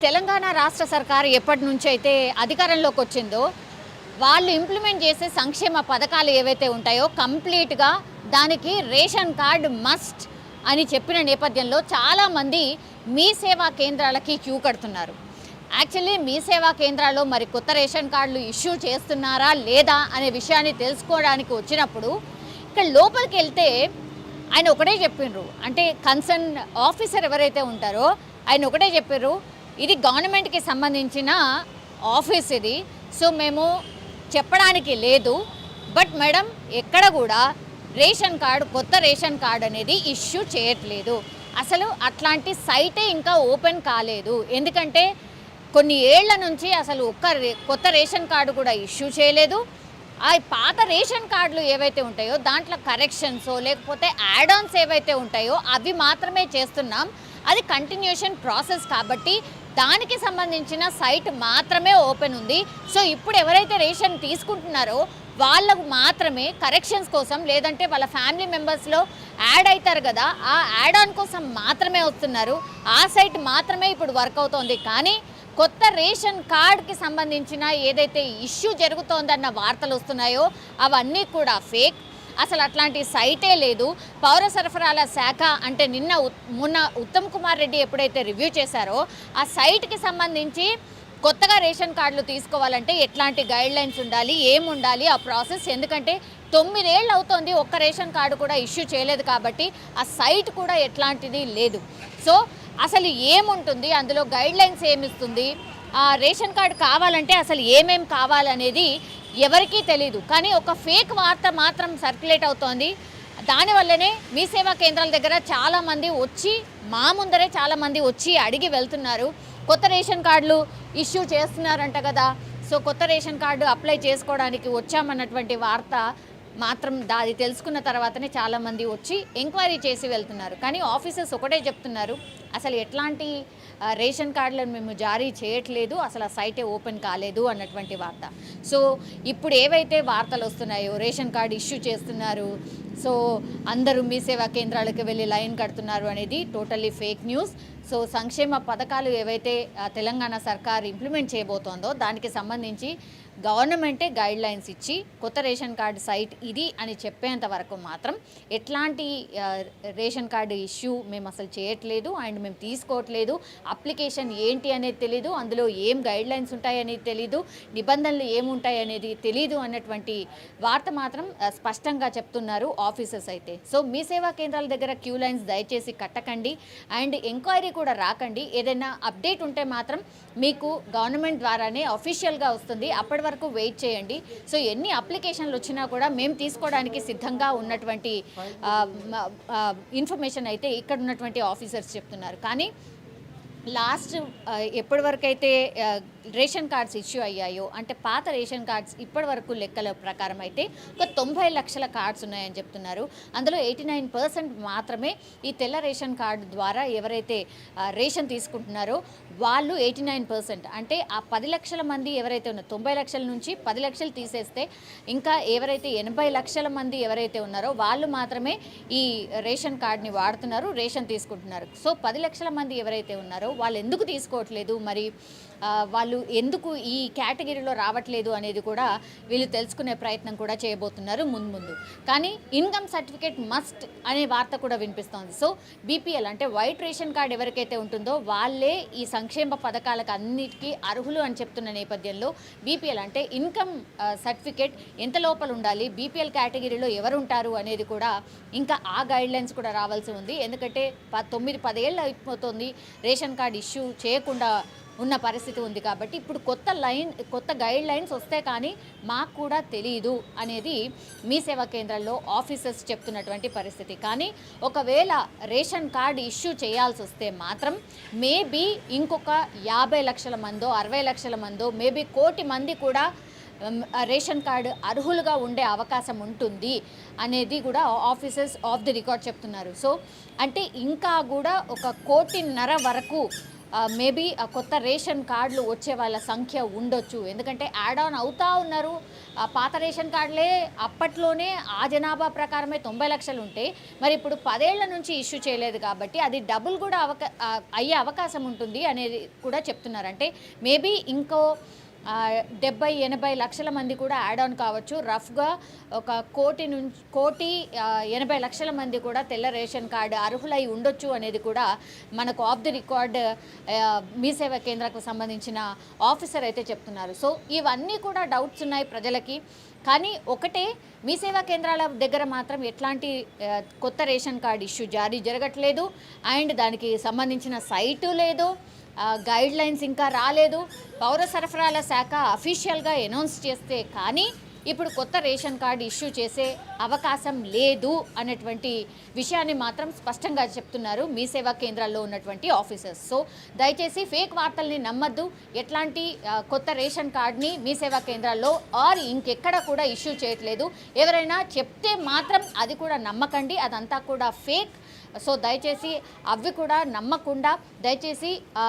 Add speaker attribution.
Speaker 1: తెలంగాణ రాష్ట్ర సర్కార్ ఎప్పటి నుంచి అయితే అధికారంలోకి వచ్చిందో వాళ్ళు ఇంప్లిమెంట్ చేసే సంక్షేమ పథకాలు ఏవైతే ఉంటాయో కంప్లీట్గా దానికి రేషన్ కార్డ్ మస్ట్ అని చెప్పిన నేపథ్యంలో చాలామంది మీ సేవా కేంద్రాలకి క్యూ కడుతున్నారు. యాక్చువల్లీ మీ సేవా కేంద్రాల్లో మరి కొత్త రేషన్ కార్డులు ఇష్యూ చేస్తున్నారా లేదా అనే విషయాన్ని తెలుసుకోవడానికి వచ్చినప్పుడు ఇక్కడ లోపలికి వెళ్తే ఆయన ఒకటే చెప్పిండ్రు అంటే కన్సర్న్ ఆఫీసర్ ఎవరైతే ఉంటారో ఆయన ఒకటే చెప్పారు ఇది గవర్నమెంట్కి సంబంధించిన ఆఫీస్ ఇది. సో మేము చెప్పడానికి లేదు. బట్ మేడం ఎక్కడ కూడా రేషన్ కార్డు కొత్త రేషన్ కార్డు అనేది ఇష్యూ చేయట్లేదు. అసలు అట్లాంటి సైటే ఇంకా ఓపెన్ కాలేదు. ఎందుకంటే కొన్ని ఏళ్ళ నుంచి అసలు ఒక్క రే- కొత్త రేషన్ కార్డు కూడా ఇష్యూ చేయలేదు. ఆ పాత రేషన్ కార్డులు ఏవైతే ఉంటాయో దాంట్లో కరెక్షన్స్ లేకపోతే యాడాన్స్ ఏవైతే ఉంటాయో అవి మాత్రమే చేస్తున్నాం. అది కంటిన్యూషన్ ప్రాసెస్ కాబట్టి దానికి సంబంధించిన సైట్ మాత్రమే ఓపెన్ ఉంది. సో ఇప్పుడు ఎవరైతే రేషన్ తీసుకుంటున్నారో వాళ్ళకు మాత్రమే కరెక్షన్స్ కోసం లేదంటే వాళ్ళ ఫ్యామిలీ మెంబర్స్లో యాడ్ అవుతారు కదా ఆ యాడ్ ఆన్ కోసం మాత్రమే వస్తున్నారు. ఆ సైట్ మాత్రమే ఇప్పుడు వర్క్ అవుతోంది. కానీ కొత్త రేషన్ కార్డ్కి సంబంధించిన ఏదైతే ఇష్యూ జరుగుతోందన్న వార్తలు వస్తున్నాయో అవన్నీ కూడా ఫేక్. అసలు అట్లాంటి సైటే లేదు. పౌర సరఫరాల శాఖ అంటే నిన్న ఉత్- మొన్న ఉత్తమ్ కుమార్ రెడ్డి ఎప్పుడైతే రివ్యూ చేశారో ఆ సైట్కి సంబంధించి కొత్తగా రేషన్ కార్డులు తీసుకోవాలంటే ఎట్లాంటి గైడ్ లైన్స్ ఉండాలి ఏముండాలి ఆ ప్రాసెస్ ఎందుకంటే తొమ్మిదేళ్ళు అవుతోంది ఒక్క రేషన్ కార్డు కూడా ఇష్యూ చేయలేదు కాబట్టి ఆ సైట్ కూడా ఎట్లాంటిది లేదు. సో అసలు ఏముంటుంది? అందులో గైడ్ లైన్స్ ఏమిస్తుంది? ఆ రేషన్ కార్డు కావాలంటే అసలు ఏమేం కావాలనేది ఎవరికీ తెలియదు కానీ ఒక ఫేక్ వార్త మాత్రం సర్క్యులేట్ అవుతోంది. దానివల్లనే మీ సేవా కేంద్రాల దగ్గర చాలామంది వచ్చి మా ముందరే చాలామంది వచ్చి అడిగి వెళ్తున్నారు. కొత్త రేషన్ కార్డులు ఇష్యూ చేస్తున్నారంట కదా. సో కొత్త రేషన్ కార్డు అప్లై చేసుకోవడానికి వచ్చామన్నటువంటి వార్త మాత్రం దా- అది తెలుసుకున్న తర్వాతనే చాలామంది వచ్చి ఎంక్వైరీ చేసి వెళ్తున్నారు. కానీ ఆఫీసర్స్ ఒకటే చెప్తున్నారు అసలు ఎట్లాంటి రేషన్ కార్డులను మేము జారీ చేయట్లేదు అసలు ఆ సైటే ఓపెన్ కాలేదు అన్నటువంటి వార్త. సో ఇప్పుడు ఏవైతే వార్తలు వస్తున్నాయో రేషన్ కార్డు ఇష్యూ చేస్తున్నారు సో అందరూ మీ సేవా కేంద్రాలకు వెళ్ళి లైన్ కడుతున్నారు అనేది టోటల్లీ ఫేక్ న్యూస్. సో సంక్షేమ పథకాలు ఏవైతే తెలంగాణ సర్కార్ ఇంప్లిమెంట్ చేయబోతోందో దానికి సంబంధించి గవర్నమెంటే గైడ్ లైన్స్ ఇచ్చి కొత్త రేషన్ కార్డు సైట్ ఇది అని చెప్పేంత వరకు మాత్రం ఎట్లాంటి రేషన్ కార్డు ఇష్యూ మేము అసలు చేయట్లేదు అండ్ మేము తీసుకోవట్లేదు. అప్లికేషన్ ఏంటి అనేది తెలీదు. అందులో ఏం గైడ్ లైన్స్ ఉంటాయనేది తెలీదు. నిబంధనలు ఏముంటాయి అనేది తెలీదు అన్నటువంటి వార్త మాత్రం స్పష్టంగా చెప్తున్నారు ఆఫీసర్స్ అయితే. సో మీ సేవా కేంద్రాల దగ్గర క్యూ లైన్స్ దయచేసి కట్టకండి. అండ్ ఎంక్వైరీ కూడా రాకండి. ఏదైనా అప్డేట్ ఉంటే మాత్రం మీకు గవర్నమెంట్ ద్వారానే అఫీషియల్గా వస్తుంది. అప్పటి వరకు వెయిట్ చేయండి. సో ఎన్ని అప్లికేషన్లు వచ్చినా కూడా మేము తీసుకోవడానికి సిద్ధంగా ఉన్నటువంటి ఇన్ఫర్మేషన్ అయితే ఇక్కడ ఉన్నటువంటి ఆఫీసర్స్ చెప్తున్నారు. కానీ లాస్ట్ ఎప్పటి వరకు అయితే రేషన్ కార్డ్స్ ఇష్యూ అయ్యాయో అంటే పాత రేషన్ కార్డ్స్ ఇప్పటి వరకు లెక్కల ప్రకారం అయితే ఒక తొంభై లక్షల కార్డ్స్ ఉన్నాయని చెప్తున్నారు. అందులో ఎయిటీ నైన్ పర్సెంట్ మాత్రమే ఈ తెల్ల రేషన్ కార్డు ద్వారా ఎవరైతే రేషన్ తీసుకుంటున్నారో వాళ్ళు ఎయిటీ నైన్ పర్సెంట్. అంటే ఆ పది లక్షల మంది ఎవరైతే ఉన్నారో తొంభై లక్షల నుంచి పది లక్షలు తీసేస్తే ఇంకా ఎవరైతే ఎనభై లక్షల మంది ఎవరైతే ఉన్నారో వాళ్ళు మాత్రమే ఈ రేషన్ కార్డ్ని వాడుతున్నారు రేషన్ తీసుకుంటున్నారు. సో పది లక్షల మంది ఎవరైతే ఉన్నారో వాళ్ళు ఎందుకు తీసుకోవట్లేదు? మరి వాళ్ళు ఎందుకు ఈ కేటగిరీలో రావట్లేదు అనేది కూడా వీళ్ళు తెలుసుకునే ప్రయత్నం కూడా చేయబోతున్నారు ముందు ముందు. కానీ ఇన్కమ్ సర్టిఫికేట్ మస్ట్ అనే వార్త కూడా వినిపిస్తోంది. సో బీపీఎల్ అంటే వైట్ రేషన్ కార్డ్ ఎవరికైతే ఉంటుందో వాళ్ళే ఈ సంక్షేమ పథకాలకు అన్నిటికీ అర్హులు అని చెప్తున్న నేపథ్యంలో బీపీఎల్ అంటే ఇన్కమ్ సర్టిఫికేట్ ఎంత లోపల ఉండాలి బీపీఎల్ కేటగిరీలో ఎవరు ఉంటారు అనేది కూడా ఇంకా ఆ గైడ్ లైన్స్ కూడా రావాల్సి ఉంది. ఎందుకంటే ప తొమ్మిది పదేళ్ళు అయిపోతుంది రేషన్ కార్డ్ కార్డ్ ఇష్యూ చేయకుండా ఉన్న పరిస్థితి ఉంది కాబట్టి ఇప్పుడు కొత్త లైన్ కొత్త గైడ్ లైన్స్ వస్తే కానీ మాకు కూడా తెలియదు అనేది మీ సేవా కేంద్రాల్లో ఆఫీసర్స్ చెప్తున్నటువంటి పరిస్థితి. కానీ ఒకవేళ రేషన్ కార్డు ఇష్యూ చేయాల్సి వస్తే మాత్రం మేబీ ఇంకొక యాభై లక్షల మందో అరవై లక్షల మందో మేబీ కోటి మంది కూడా రేషన్ కార్డు అర్హులుగా ఉండే అవకాశం ఉంటుంది అనేది కూడా ఆఫీసర్స్ ఆఫ్ ది రికార్డ్ చెప్తున్నారు. సో అంటే ఇంకా కూడా ఒక కోటిన్నర వరకు మేబీ కొత్త రేషన్ కార్డులు వచ్చే వాళ్ళ సంఖ్య ఉండొచ్చు. ఎందుకంటే యాడ్ ఆన్ అవుతా ఉన్నారు. పాత రేషన్ కార్డులే అప్పట్లోనే ఆ జనాభా ప్రకారమే తొంభై లక్షలు ఉంటే మరి ఇప్పుడు పదేళ్ళ నుంచి ఇష్యూ చేయలేదు కాబట్టి అది డబుల్ కూడా అవకా అయ్యే అవకాశం ఉంటుంది అనేది కూడా చెప్తున్నారు. అంటే మేబీ ఇంకో డెబ్బై ఎనభై లక్షల మంది కూడా యాడ్ ఆన్ కావచ్చు. రఫ్గా ఒక కోటి నుంచి కోటి ఎనభై లక్షల మంది కూడా తెల్ల రేషన్ కార్డు అర్హులై ఉండొచ్చు అనేది కూడా మనకు ఆఫ్ ది రికార్డ్ మీ సేవా కేంద్రకు సంబంధించిన ఆఫీసర్ అయితే చెప్తున్నారు. సో ఇవన్నీ కూడా డౌట్స్ ఉన్నాయి ప్రజలకి. కానీ ఒకటే మీ సేవా కేంద్రాల దగ్గర మాత్రం ఎట్లాంటి కొత్త రేషన్ కార్డు ఇష్యూ జారీ జరగట్లేదు. అండ్ దానికి సంబంధించిన సైటు లేదు. గైడ్ లైన్స్ ఇంకా రాలేదు. పౌర సరఫరాల శాఖ అఫీషియల్గా అనౌన్స్ చేస్తే కానీ ఇప్పుడు కొత్త రేషన్ కార్డు ఇష్యూ చేసే అవకాశం లేదు అనేటువంటి విషయాన్ని మాత్రం స్పష్టంగా చెప్తున్నారు మీ సేవా కేంద్రాల్లో ఉన్నటువంటి ఆఫీసర్స్ సో దయచేసి ఫేక్ వార్తల్ని నమ్మద్దు. ఎట్లాంటి కొత్త రేషన్ కార్డ్ని మీ సేవా కేంద్రాల్లో ఆర్ ఇంకెక్కడ కూడా ఇష్యూ చేయట్లేదు. ఎవరైనా చెప్తే మాత్రం అది కూడా నమ్మకండి. అదంతా కూడా ఫేక్ సో దయచేసి అవి కూడా నమ్మకుండా దయచేసి ఆ,